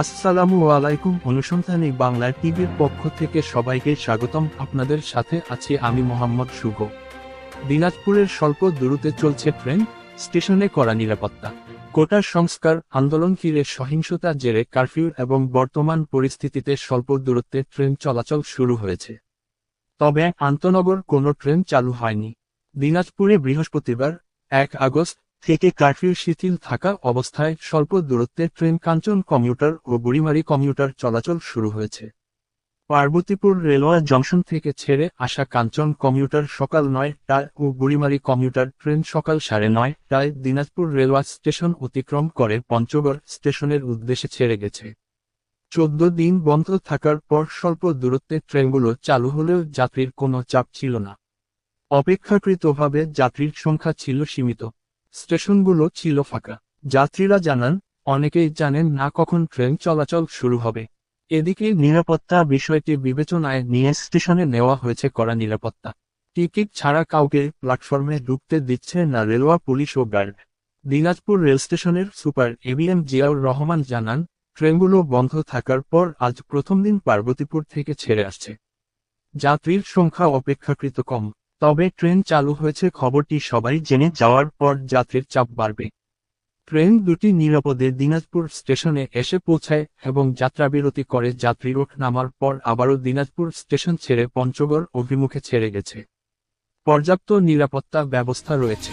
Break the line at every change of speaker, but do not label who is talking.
আসসালামু আলাইকুম, অনুসন্ধানী বাংলা টিভির পক্ষ থেকে সবাইকে স্বাগতম। আপনাদের সাথে আছি আমি মোহাম্মদ শুভ। দিনাজপুরের স্বল্প দূরত্বে চলছে ট্রেন, স্টেশনে করা নিরাপত্তা। কোটার সংস্কার, আন্দোলন ঘিরে সহিংসতা জেরে কারফিউ এবং বর্তমান পরিস্থিতিতে স্বল্প দূরত্বে ট্রেন চলাচল শুরু হয়েছে। তবে আন্তনগর কোনো ট্রেন চালু হয়নি। দিনাজপুরে বৃহস্পতিবার, এক আগস্ট থেকে কারফিউ শিথিল থাকা অবস্থায় স্বল্প দূরত্বে ট্রেন কাঞ্চন কমিউটার ও বুড়িমারি কমিউটার চলাচল শুরু হয়েছে। পার্বতীপুর রেলওয়ে জংশন থেকে ছেড়ে আসা কাঞ্চন কমিউটার সকাল নয়টায় ও বুড়িমারি কমিউটার ট্রেন সকাল সাড়ে নয়টায় দিনাজপুর রেলওয়ে স্টেশন অতিক্রম করে পঞ্চগড় স্টেশনের উদ্দেশ্যে ছেড়ে গেছে। চোদ্দ দিন বন্ধ থাকার পর স্বল্প দূরত্বে ট্রেনগুলো চালু হলেও যাত্রীর কোনো চাপ ছিল না। অপেক্ষাকৃতভাবে যাত্রীর সংখ্যা ছিল সীমিত। স্টেশনগুলো ছিল ফাঁকা। যাত্রীরা জানান, অনেকেই জানেন না কখন ট্রেন চলাচল শুরু হবে। এদিকে নিরাপত্তা বিষয়টি বিবেচনায় নিয়ে স্টেশনে নেওয়া হয়েছে কড়া নিরাপত্তা। টিকিট ছাড়া কাউকে প্ল্যাটফর্মে ঢুকতে দিচ্ছে না রেলওয়া পুলিশ ও গার্ড। দিনাজপুর রেল স্টেশনের সুপার এবিএম জিয়াউর রহমান জানান, ট্রেনগুলো বন্ধ থাকার পর আজ প্রথম দিন পার্বতীপুর থেকে ছেড়ে আসছে। যাত্রীর সংখ্যা অপেক্ষাকৃত কম। তবে ট্রেন চালু হয়েছে খবরটি সবাই জেনে যাওয়ার পর যাত্রীর চাপ বাড়বে। ট্রেন দুটি নিরাপদে দিনাজপুর স্টেশনে এসে পৌঁছায় এবং যাত্রাবিরতি করে যাত্রী ওঠ নামার পর আবারও দিনাজপুর স্টেশন ছেড়ে পঞ্চগড় অভিমুখে ছেড়ে গেছে। পর্যাপ্ত নিরাপত্তা ব্যবস্থা রয়েছে।